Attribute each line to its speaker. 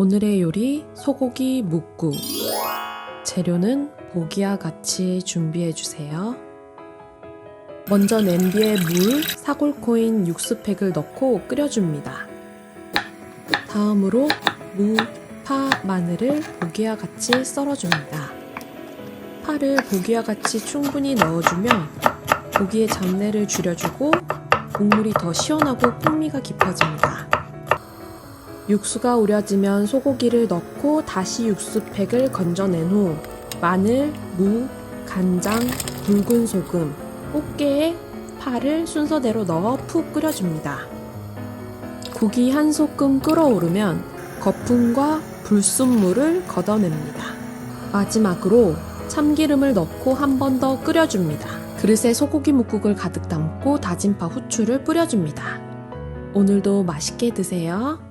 Speaker 1: 오늘의 요리 소고기 묵국. 재료는 보기와 같이 준비해 주세요. 먼저 냄비에 물, 사골코인 육수팩을 넣고 끓여줍니다. 다음으로 무, 파, 마늘을 보기와 같이 썰어줍니다. 파를 보기와 같이 충분히 넣어주면 고기의 잡내를 줄여주고 국물이 더 시원하고 풍미가 깊어집니다. 육수가 우려지면 소고기를 넣고 다시 육수팩을 건져낸 후 마늘, 무, 간장, 굵은 소금, 꽃게에 파를 순서대로 넣어 푹 끓여줍니다. 국이 한 소끔 끓어오르면 거품과 불순물을 걷어냅니다. 마지막으로 참기름을 넣고 한 번 더 끓여줍니다. 그릇에 소고기 묵국을 가득 담고 다진 파 후추를 뿌려줍니다. 오늘도 맛있게 드세요.